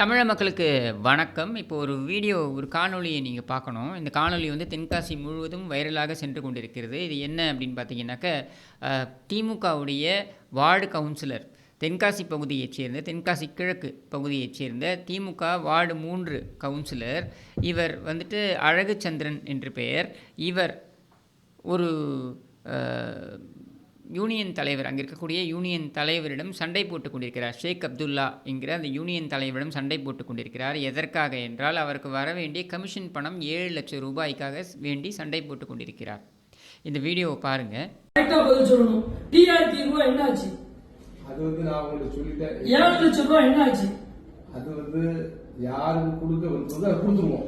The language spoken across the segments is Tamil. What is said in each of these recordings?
தமிழ மக்களுக்கு வணக்கம். இப்போ ஒரு வீடியோ ஒரு காணொளியை நீங்கள் பார்க்கணும். இந்த காணொலி வந்து தென்காசி முழுவதும் வைரலாக சென்று கொண்டிருக்கிறது. இது என்ன அப்படின்னு பார்த்தீங்கன்னாக்க திமுகவுடைய வார்டு கவுன்சிலர் தென்காசி பகுதியைச் சேர்ந்த தென்காசி கிழக்கு பகுதியைச் சேர்ந்த திமுக வார்டு மூன்று கவுன்சிலர். இவர் வந்துட்டு அழகுச்சந்திரன் என்று பெயர். இவர் ஒரு யூனியன் தலைவர் அங்கே இருக்கக்கூடிய யூனியன் தலைவரிடம் சண்டை போட்டுக் கொண்டிருக்கிறார். ஷேக் அப்துல்லா என்கிற அந்த யூனியன் தலைவரிடம் சண்டை போட்டுக் கொண்டிருக்கிறார். எதற்காக என்றால் அவருக்கு வர வேண்டிய கமிஷன் பணம் ஏழு லட்சம் ரூபாய்க்காக வேண்டி சண்டை போட்டுக் கொண்டிருக்கிறார். இந்த வீடியோவை பாருங்கள் கரெக்டா பதில் சொல்லணும். டிஆர்டி ரூபாய் என்ன ஆச்சு அது வந்து நான் உங்களுக்கு சொல்லிட்டேன். ஏழு லட்சம் ரூபாய் என்ன ஆச்சு அது வந்து யாருக்கு கொடுக்க விருப்பதோ அதை கொடுத்துருவோம்.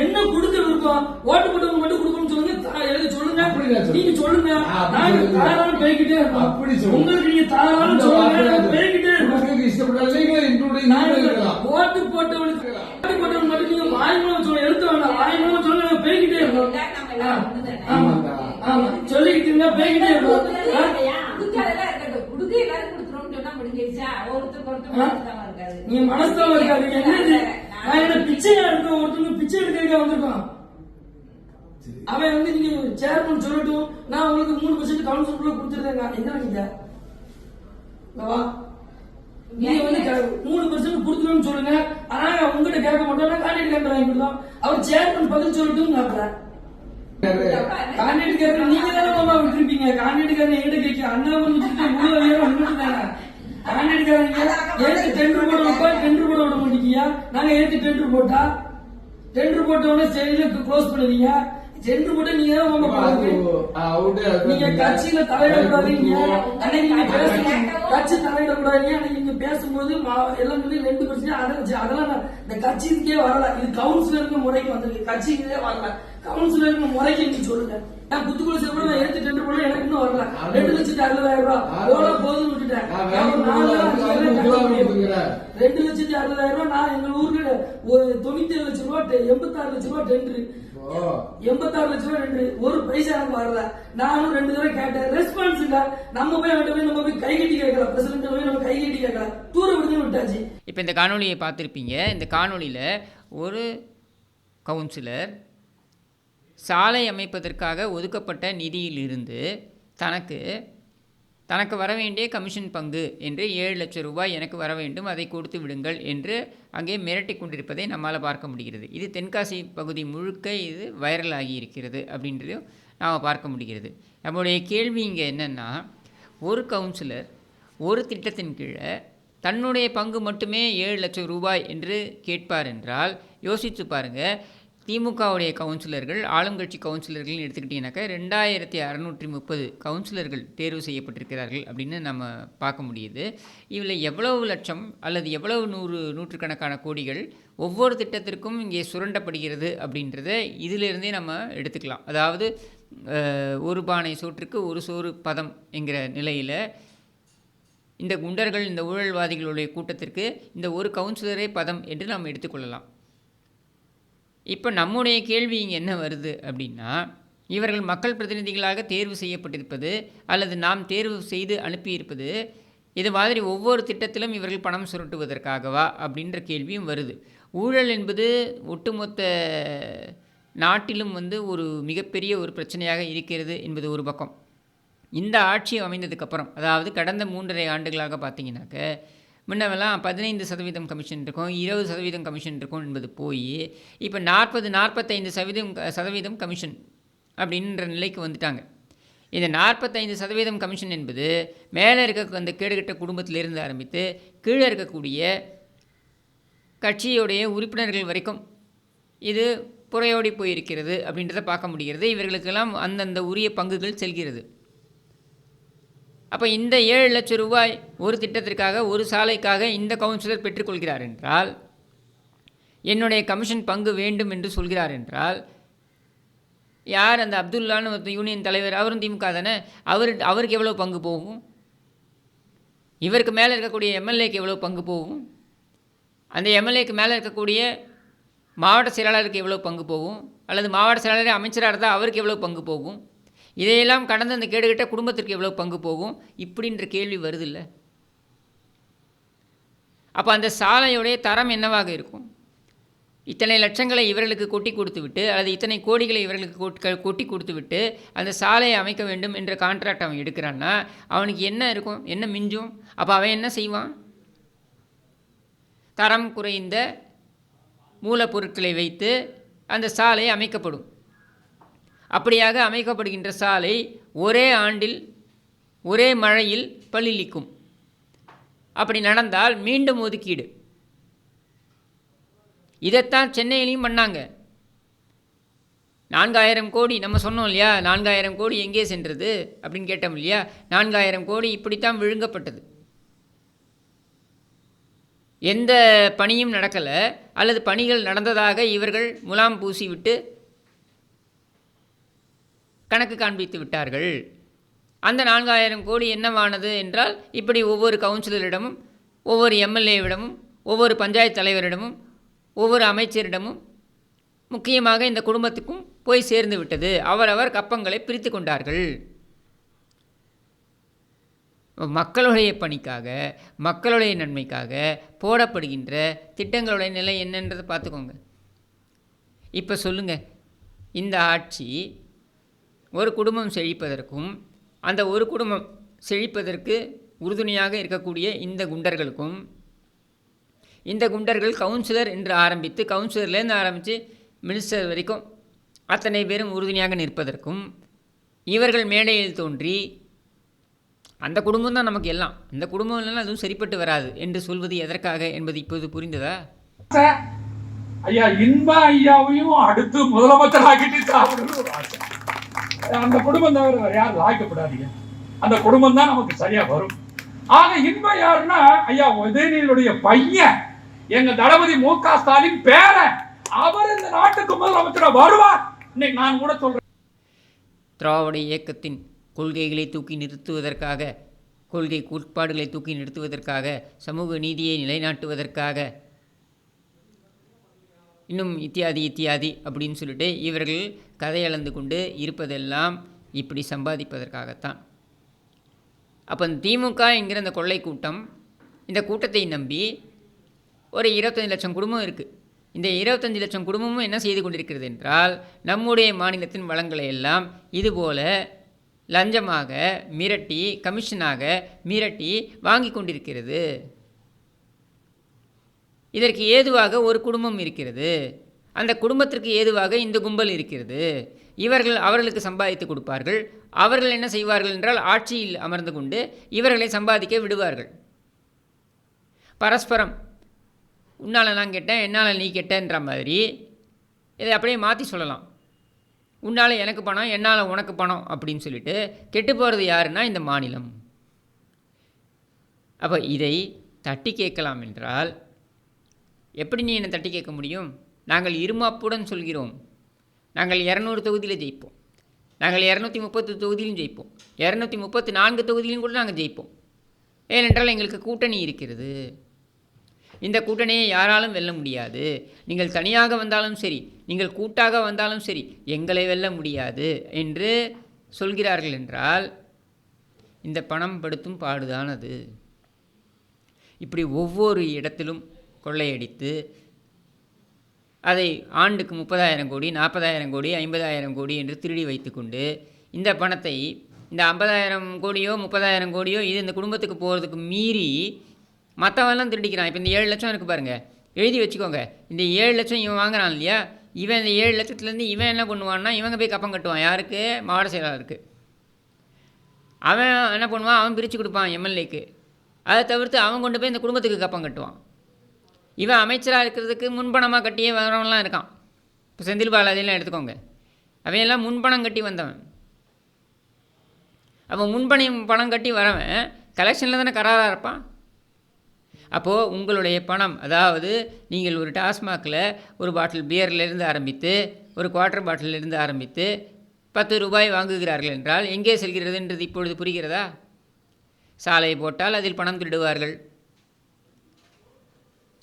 என்ன கொடுக்க விருப்பம்? ஓட்டு போட்டவங்க மட்டும் கொடுக்கணும்னு சொல்லுங்க. எழுதி சொல்லுங்க. நீங்க சொல்லுங்க. நாங்க. தாராளம் பேய்கிட்டே இருக்கோம். அப்படி சொல்லுங்க. உங்களுக்கு நீங்க தாராளம் சொல்லுங்க. பேய்கிட்டே இருக்கோம். உங்களுக்கு இஷ்டப்பட்ட நீங்களே include நாங்க நீங்களே இருக்கலாம். ஓட்டு போட்டவனுக்கு ஓட்டு போட்டவங்க மட்டும் நீங்க வாய்மூலம் சொல்ல எழுத்த வேண்டாம் வாய்மூலம் சொல்லுங்க. நாங்க பேய்கிட்டே இருக்கோம். ஆமா. ஆமா. சொல்லிக்கிட்டு இருந்தா பேய்கிட்டே இருக்கோம். நீங்க மனசுல இருக்காது. என்னது? நான் என்ன பிச்சையா இருக்க ஒருத்தவங்க பிச்சை எடுக்க வந்திருக்கோம். அவன் வந்து நீங்க சேர்மன் சொல்லட்டும். நான் உங்களுக்கு மூணு பர்சன்ட் கவுன்சில் கொடுத்துருந்தேங்க என்ன நீங்க நீங்க வந்து மூணு பர்சன்ட் கொடுத்துருன்னு சொல்லுங்க. ஆனா உங்ககிட்ட கேட்க மாட்டோம் நான் கான்ட்ராக்ட் கேட்டு வாங்கி கொடுத்தோம் அவர் சேர்மன் பதில் சொல்லட்டும் கேட்கறேன் கான்ட்ராக்ட் கேட்கற நீங்க தானே மாமா விட்டுருப்பீங்க. கான்ட்ராக்ட் கேட்கற எங்கிட்ட கேட்க. அண்ணா வந்து வந்துட்டாங்க கான்ட்ராக்ட் ஏத்து டெண்டர் போட வைப்பா டெண்டர் போட விட மாட்டீங்க நாங்க ஏத்து டெண்டர் போட்டா? டெண்டர் போட்ட உடனே சரியில க்ளோஸ் பண்ணுவீங்க. டெண்டர் போட்டு நீங்க தான் நீங்க கட்சியில தலையிடக்கூடாதீங்க. அன்னைக்கு நீங்க பேசும்போது கட்சி தலையிடக்கூடாதீங்க. அன்னைக்கு நீங்க பேசும்போது எல்லாம் வந்து ரெண்டு பர்சன்ட் அதெல்லாம் அதெல்லாம் இந்த கட்சிக்கே வரல. இது கவுன்சிலருக்கு முறைக்கு வந்திருக்கு. கட்சிக்கே வரல. கவுன்சிலருக்கு முறைக்கு நீங்க சொல்லுங்க. நான் குத்துக்குள்ள சேர்ப்போம் நான் எடுத்து டெண்டர் போல எனக்கு இன்னும் வரல. ரெண்டு லட்சத்தி அறுபதாயிரம் ரூபாய். போல போதும் விட்டுட்டேன். ரெண்டு லட்சத்தி அறுபதாயிரம் ரூபாய் நான் எங்க ஊருக்கு ஒரு தொண்ணூத்தி ஏழு லட்சம் ரூபாய் எண்பத்தாறு லட்சம் ரூபாய் டெண்டர் எண்பத்தாறு லட்சம் ரூபாய் ரெண்டு ஒரு பைசா எனக்கு வரல. நானும் ரெண்டு தடவை கேட்டேன் ரெஸ்பான்ஸ் இல்ல. நம்ம போய் அவன்கிட்ட போய் நம்ம போய் கை கட்டி கேட்கல பிரசிடண்ட் போய் நம்ம கை கட்டி கேட்கல தூர விடுந்து விட்டாச்சு. இப்போ இந்த காணொளியை பார்த்துருப்பீங்க. இந்த காணொளியில் ஒரு கவுன்சிலர் சாலை அமைப்பதற்காக ஒதுக்கப்பட்ட நிதியிலிருந்து தனக்கு தனக்கு வர வேண்டிய கமிஷன் பங்கு என்று ஏழு லட்சம் ரூபாய் எனக்கு வர வேண்டும் அதை கொடுத்து விடுங்கள் என்று அங்கே மிரட்டி கொண்டிருப்பதை நம்மால் பார்க்க முடிகிறது. இது தென்காசி பகுதி முழுக்க இது வைரல் ஆகி இருக்கிறது அப்படின்றதையும் நாம் பார்க்க முடிகிறது. நம்முடைய கேள்வி இங்கே என்னென்னா ஒரு கவுன்சிலர் ஒரு திட்டத்தின் கீழே தன்னுடைய பங்கு மட்டுமே ஏழு லட்சம் ரூபாய் என்று கேட்பார் என்றால் யோசித்து பாருங்கள் திமுகவுடைய கவுன்சிலர்கள் ஆளுங்கட்சி கவுன்சிலர்கள்னு எடுத்துக்கிட்டிங்கனாக்கா ரெண்டாயிரத்தி அறநூற்றி முப்பது கவுன்சிலர்கள் தேர்வு செய்யப்பட்டிருக்கிறார்கள் அப்படின்னு நம்ம பார்க்க முடியுது. இதில் எவ்வளவு லட்சம் அல்லது எவ்வளவு நூறு நூற்றுக்கணக்கான கோடிகள் ஒவ்வொரு திட்டத்திற்கும் இங்கே சுரண்டப்படுகிறது அப்படின்றத இதிலிருந்தே நம்ம எடுத்துக்கலாம். அதாவது ஒரு பானை சோற்றுக்கு ஒரு சோறு பதம் என்கிற நிலையில் இந்த குண்டர்கள் இந்த ஊழல்வாதிகளுடைய கூட்டத்திற்கு இந்த ஒரு கவுன்சிலரே பதம் என்று நாம் எடுத்துக்கொள்ளலாம். இப்போ நம்முடைய கேள்வி இங்கே என்ன வருது அப்படின்னா இவர்கள் மக்கள் பிரதிநிதிகளாக தேர்வு செய்யப்பட்டிருப்பது அல்லது நாம் தேர்வு செய்து அனுப்பியிருப்பது இது மாதிரி ஒவ்வொரு திட்டத்திலும் இவர்கள் பணம் சுருட்டுவதற்காகவா அப்படின்ற கேள்வியும் வருது. ஊழல் என்பது ஒட்டுமொத்த நாட்டிலும் வந்து ஒரு மிகப்பெரிய ஒரு பிரச்சனையாக இருக்கிறது என்பது ஒரு பக்கம். இந்த ஆட்சி அமைந்ததுக்கப்புறம் அதாவது கடந்த மூன்றரை ஆண்டுகளாக பார்த்தீங்கன்னாக்க முன்னவெல்லாம் பதினைந்து சதவீதம் கமிஷன் இருக்கும் இருபது சதவீதம் கமிஷன் இருக்கும் என்பது போய் இப்போ நாற்பது நாற்பத்தைந்து சதவீதம் சதவீதம் கமிஷன் அப்படின்ற நிலைக்கு வந்துட்டாங்க. இந்த நாற்பத்தைந்து சதவீதம் கமிஷன் என்பது மேலே இருக்க அந்த கேடுகட்ட குடும்பத்திலிருந்து ஆரம்பித்து கீழே இருக்கக்கூடிய கட்சியுடைய உறுப்பினர்கள் வரைக்கும் இது புறையோடி போயிருக்கிறது அப்படின்றத பார்க்க முடிகிறது. இவர்களுக்கெல்லாம் அந்தந்த உரிய பங்குகள் செல்கிறது. அப்போ இந்த ஏழு லட்சம் ரூபாய் ஒரு திட்டத்திற்காக ஒரு சாலைக்காக இந்த கவுன்சிலர் பெற்றுக்கொள்கிறார் என்றால் என்னுடைய கமிஷன் பங்கு வேண்டும் என்று சொல்கிறார் என்றால் யார் அந்த அப்துல்லான்னு ஒரு யூனியன் தலைவர் அவரும் திமுக தானே அவர் அவருக்கு எவ்வளோ பங்கு போகும்? இவருக்கு மேலே இருக்கக்கூடிய எம்எல்ஏக்கு எவ்வளோ பங்கு போகும்? அந்த எம்எல்ஏக்கு மேலே இருக்கக்கூடிய மாவட்ட செயலாளருக்கு எவ்வளோ பங்கு போகும்? அல்லது மாவட்ட செயலாளர் அமைச்சராக இருந்தால் அவருக்கு எவ்வளோ பங்கு போகும்? இதையெல்லாம் கடந்து அந்த கேடுகட்ட குடும்பத்திற்கு எவ்வளோ பங்கு போகும்? இப்படின்ற கேள்வி வருதில்ல. அப்போ அந்த சாலையுடைய தரம் என்னவாக இருக்கும்? இத்தனை லட்சங்களை இவர்களுக்கு கொட்டி கொடுத்து விட்டு அல்லது இத்தனை கோடிகளை இவர்களுக்கு கொட்- கொட்டி கொடுத்து விட்டு அந்த சாலையை அமைக்க வேண்டும் என்ற கான்ட்ராக்ட் அவன் எடுக்கிறான்னா அவனுக்கு என்ன இருக்கும்? என்ன மிஞ்சும்? அப்போ அவன் என்ன செய்வான்? தரம் குறைந்த மூலப்பொருட்களை வைத்து அந்த சாலை அமைக்கப்படும். அப்படியாக அமைக்கப்படுகின்ற சாலை ஒரே ஆண்டில் ஒரே மழையில் பல்லிழிக்கும் அப்படி நடந்தால் மீண்டும் ஒதுக்கீடு. இதைத்தான் சென்னையிலையும் பண்ணாங்க. நான்காயிரம் கோடி நம்ம சொன்னோம் இல்லையா? நான்காயிரம் கோடி எங்கே சென்றது அப்படின்னு கேட்டோம் இல்லையா? நான்காயிரம் கோடி இப்படித்தான் விழுங்கப்பட்டது. எந்த பணியும் நடக்கலை. அல்லது பணிகள் நடந்ததாக இவர்கள் முலாம் பூசிவிட்டு கணக்கு காண்பித்து விட்டார்கள். அந்த நான்காயிரம் கோடி என்னவானது என்றால் இப்படி ஒவ்வொரு கவுன்சிலரிடமும் ஒவ்வொரு எம்எல்ஏவிடமும் ஒவ்வொரு பஞ்சாயத்து தலைவரிடமும் ஒவ்வொரு அமைச்சரிடமும் முக்கியமாக இந்த குடும்பத்துக்கும் போய் சேர்ந்து விட்டது. அவரவர் கப்பங்களை பிரித்து கொண்டார்கள். மக்களுடைய பணிக்காக மக்களுடைய நன்மைக்காக போடப்படுகின்ற திட்டங்களுடைய நிலை என்னன்றதை பார்த்துக்கோங்க. இப்போ சொல்லுங்கள் இந்த ஆட்சி ஒரு குடும்பம் செழிப்பதற்கும் அந்த ஒரு குடும்பம் செழிப்பதற்கு உறுதுணையாக இருக்கக்கூடிய இந்த குண்டர்களுக்கும் இந்த குண்டர்கள் கவுன்சிலர் என்று ஆரம்பித்து கவுன்சிலர்லேருந்து ஆரம்பித்து மினிஸ்டர் வரைக்கும் அத்தனை பேரும் உறுதுணையாக நிற்பதற்கும் இவர்கள் மேடையில் தோன்றி அந்த குடும்பம் தான் நமக்கு எல்லாம். இந்த குடும்பம் இல்லைன்னா அதுவும் சரிப்பட்டு வராது என்று சொல்வது எதற்காக என்பது இப்போது புரிந்ததா? ஐயா இன்ப ஐயாவையும் அடுத்து முதலமைச்சராகிட்டு அந்த குடும்பம் தவிர வேற யாரும் லாய்க்கப்படாதீங்க. அந்த குடும்பம் தான் நமக்கு சரியா வரும். ஆக இன்ப யாருன்னா ஐயா உதயநிதியுடைய பையன் எங்க தளபதி மு க ஸ்டாலின் பேரன் அவர் இந்த நாட்டுக்கு முதலமைச்சரா வருவார். இன்னைக்கு நான் கூட சொல்றேன். திராவிட இயக்கத்தின் கொள்கைகளை தூக்கி நிறுத்துவதற்காக கொள்கை கோட்பாடுகளை தூக்கி நிறுத்துவதற்காக சமூக நீதியை நிலைநாட்டுவதற்காக இன்னும் இத்தியாதி இத்தியாதி அப்படின்னு சொல்லிட்டு இவர்கள் கதையளந்து கொண்டு இருப்பதெல்லாம் இப்படி சம்பாதிப்பதற்காகத்தான். அப்போ இந்த திமுக என்கிற அந்த கொள்ளை கூட்டம் இந்த கூட்டத்தை நம்பி ஒரு இருபத்தஞ்சி லட்சம் குடும்பம் இருக்குது இந்த இருபத்தஞ்சி லட்சம் குடும்பமும் என்ன செய்து கொண்டிருக்கிறது என்றால் நம்முடைய மாநிலத்தின் வளங்களை எல்லாம் இதுபோல லஞ்சமாக மிரட்டி கமிஷனாக மிரட்டி வாங்கி கொண்டிருக்கிறது. இதற்கு ஏதுவாக ஒரு குடும்பம் இருக்கிறது. அந்த குடும்பத்திற்கு ஏதுவாக இந்த கும்பல் இருக்கிறது. இவர்கள் அவர்களுக்கு சம்பாதித்து கொடுப்பார்கள். அவர்கள் என்ன செய்வார்கள் என்றால் ஆட்சியில் அமர்ந்து கொண்டு இவர்களை சம்பாதிக்க விடுவார்கள். பரஸ்பரம் உன்னால் நான் கேட்டேன் என்னால் நீ கேட்டேன்ற மாதிரி இதை அப்படியே மாற்றி சொல்லலாம். உன்னால் எனக்கு பணம் என்னால் உனக்கு பணம் அப்படின்னு சொல்லிட்டு கெட்டு போகிறது யாருன்னா இந்த மாநிலம். அப்போ இதை தட்டி கேட்கலாம் என்றால் எப்படி நீ என்னை தட்டி கேட்க முடியும்? நாங்கள் இருமாப்புடன் சொல்கிறோம். நாங்கள் இரநூறு தொகுதியில் ஜெயிப்போம். நாங்கள் இரநூத்தி முப்பத்து தொகுதியிலும் ஜெயிப்போம். இரநூத்தி முப்பத்து நான்கு தொகுதியிலும் கூட நாங்கள் ஜெயிப்போம். ஏனென்றால் எங்களுக்கு கூட்டணி இருக்கிறது. இந்த கூட்டணியை யாராலும் வெல்ல முடியாது. நீங்கள் தனியாக வந்தாலும் சரி நீங்கள் கூட்டாக வந்தாலும் சரி எங்களை வெல்ல முடியாது என்று சொல்கிறார்கள் என்றால் இந்த பணம் படுத்தும் பாடுதான் அது இப்படி ஒவ்வொரு இடத்திலும் கொள்ளையடித்து அதை ஆண்டுக்கு முப்பதாயிரம் கோடி நாற்பதாயிரம் கோடி ஐம்பதாயிரம் கோடி என்று திருடி வைத்துக்கொண்டு இந்த பணத்தை இந்த ஐம்பதாயிரம் கோடியோ முப்பதாயிரம் கோடியோ இது இந்த குடும்பத்துக்கு போகிறதுக்கு மீறி மற்றவெல்லாம் திருடிக்கிறான். இப்போ இந்த ஏழு லட்சம் இருக்குது பாருங்கள் எழுதி வச்சுக்கோங்க. இந்த ஏழு லட்சம் இவன் வாங்குறான் இல்லையா? இவன் இந்த ஏழு லட்சத்துலேருந்து இவன் என்ன பண்ணுவான்னா இவங்க போய் கப்பம் கட்டுவான். யாருக்கு? மாவட்ட செயலாளருக்கு. அவன் என்ன பண்ணுவான்? அவன் பிரித்து கொடுப்பான் எம்எல்ஏக்கு. அதை தவிர்த்து அவன் கொண்டு போய் இந்த குடும்பத்துக்கு கப்பம் கட்டுவான். இவன் அமைச்சராக இருக்கிறதுக்கு முன்பணமாக கட்டியே வரவன்லாம் இருக்கான். இப்போ செந்தில் பாலாஜிலாம் எடுத்துக்கோங்க. அவன் எல்லாம் முன்பணம் கட்டி வந்தவன். அவன் முன்பணம் பணம் கட்டி வரவன் கலெக்ஷனில் தானே கராராக இருப்பான்? அப்போது உங்களுடைய பணம் அதாவது நீங்கள் ஒரு டாஸ்மாகில் ஒரு பாட்டில் பியர்லேருந்து ஆரம்பித்து ஒரு குவார்ட்டர் பாட்டிலிருந்து ஆரம்பித்து பத்து ரூபாய் வாங்குகிறார்கள் என்றால் எங்கே செல்கிறதுன்றது இப்பொழுது புரிகிறதா? சாலை போட்டால் அதில் பணம் திருடுவார்கள்.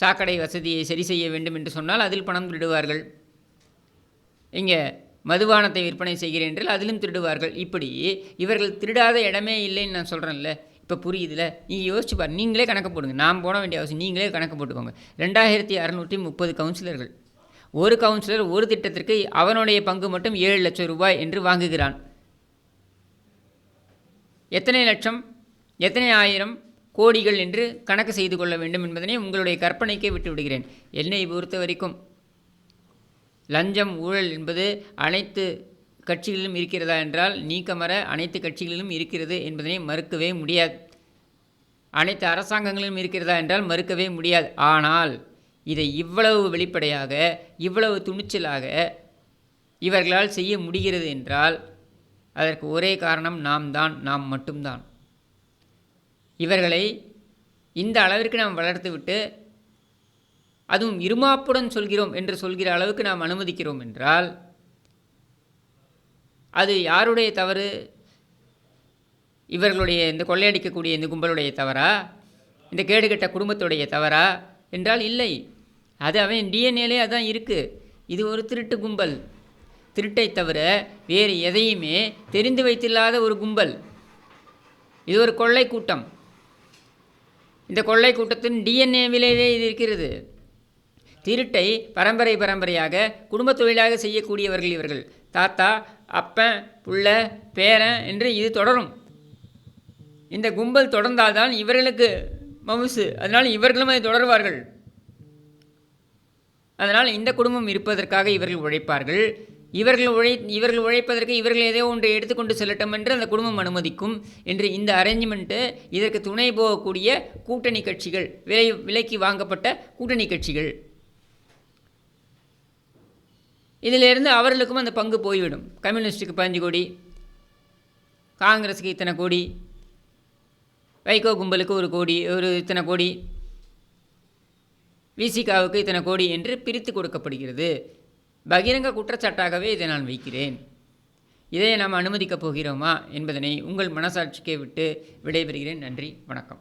சாக்கடை வசதியை சரி செய்ய வேண்டும் என்று சொன்னால் அதில் பணம் திருடுவார்கள். இங்கே மதுபானத்தை விற்பனை செய்கிறேன் என்றால் அதிலும் திருடுவார்கள். இப்படி இவர்கள் திருடாத இடமே இல்லைன்னு நான் சொல்கிறேன்ல இப்போ புரியுதுல? நீங்கள் யோசிச்சு பாரு நீங்களே கணக்கு போடுங்க. நான் போட வேண்டிய அவசியம் நீங்களே கணக்கு போட்டுக்கோங்க. ரெண்டாயிரத்தி அறநூற்றி முப்பது கவுன்சிலர்கள். ஒரு கவுன்சிலர் ஒரு திட்டத்திற்கு அவனுடைய பங்கு மட்டும் ஏழு லட்சம் ரூபாய் என்று வாங்குகிறான். எத்தனை லட்சம்? எத்தனை ஆயிரம்? கோடிகள் என்று கணக்கு செய்து கொள்ள வேண்டும் என்பதனை உங்களுடைய கற்பனைக்கே விட்டுவிடுகிறேன். என்னை பொறுத்த வரைக்கும் லஞ்சம் ஊழல் என்பது அனைத்து கட்சிகளிலும் இருக்கிறதா என்றால் நீக்கமர அனைத்து கட்சிகளிலும் இருக்கிறது என்பதனை மறுக்கவே முடியாது. அனைத்து அரசாங்கங்களிலும் இருக்கிறதா என்றால் மறுக்கவே முடியாது. ஆனால் இதை இவ்வளவு வெளிப்படையாக இவ்வளவு துணிச்சலாக இவர்களால் செய்ய முடிகிறது என்றால் அதற்கு ஒரே காரணம் நாம் தான் நாம் மட்டும்தான். இவர்களை இந்த அளவிற்கு நாம் வளர்த்துவிட்டு அதுவும் இருமாப்புடன் சொல்கிறோம் என்று சொல்கிற அளவுக்கு நாம் அனுமதிக்கிறோம் என்றால் அது யாருடைய தவறு? இவர்களுடைய இந்த கொள்ளையடிக்கக்கூடிய இந்த கும்பலுடைய தவறா? இந்த கேடுகட்ட குடும்பத்துடைய தவறா? என்றால் இல்லை. அது அவன் டிஎன்ஏலே அதான் இருக்குது இது ஒரு திருட்டு கும்பல். திருட்டை தவிர வேறு எதையுமே தெரிந்து வைத்தில்லாத ஒரு கும்பல். இது ஒரு கொள்ளை கூட்டம். இந்த கொள்ளை கூட்டத்தின் டிஎன்ஏவிலேயே இது இருக்கிறது. திருட்டை பரம்பரை பரம்பரையாக குடும்பத் தொழிலாக செய்யக்கூடியவர்கள் இவர்கள். தாத்தா அப்பன் புள்ள பேரன் என்று இது தொடரும். இந்த கும்பல் தொடர்ந்தால்தான் இவர்களுக்கு மவுசு. அதனால் இவர்களும் அதை தொடர்வார்கள். அதனால் இந்த குடும்பம் இருப்பதற்காக இவர்கள் உழைப்பார்கள். இவர்கள் உழை இவர்கள் உழைப்பதற்கு இவர்கள் ஏதோ ஒன்றை எடுத்துக்கொண்டு செல்லட்டும் என்று அந்த குடும்பம் அனுமதிக்கும் என்று இந்த அரேஞ்ச்மெண்ட்டு இதற்கு துணை போகக்கூடிய கூட்டணி கட்சிகள் விலை விலைக்கு வாங்கப்பட்ட கூட்டணி கட்சிகள். இதிலிருந்து அவர்களுக்கும் அந்த பங்கு போய்விடும். கம்யூனிஸ்ட்டுக்கு பதினஞ்சு கோடி காங்கிரஸுக்கு இத்தனை கோடி வைகோ கும்பலுக்கு ஒரு கோடி ஒரு இத்தனை கோடி விசிகாவுக்கு இத்தனை கோடி என்று பிரித்து கொடுக்கப்படுகிறது. பகிரங்க குற்றச்சாட்டாகவே இதை நான் வைக்கிறேன். இதை நாம் அனுமதிக்கப் போகிறோமா என்பதனை உங்கள் மனசாட்சிக்கே விட்டு விடைபெறுகிறேன். நன்றி. வணக்கம்.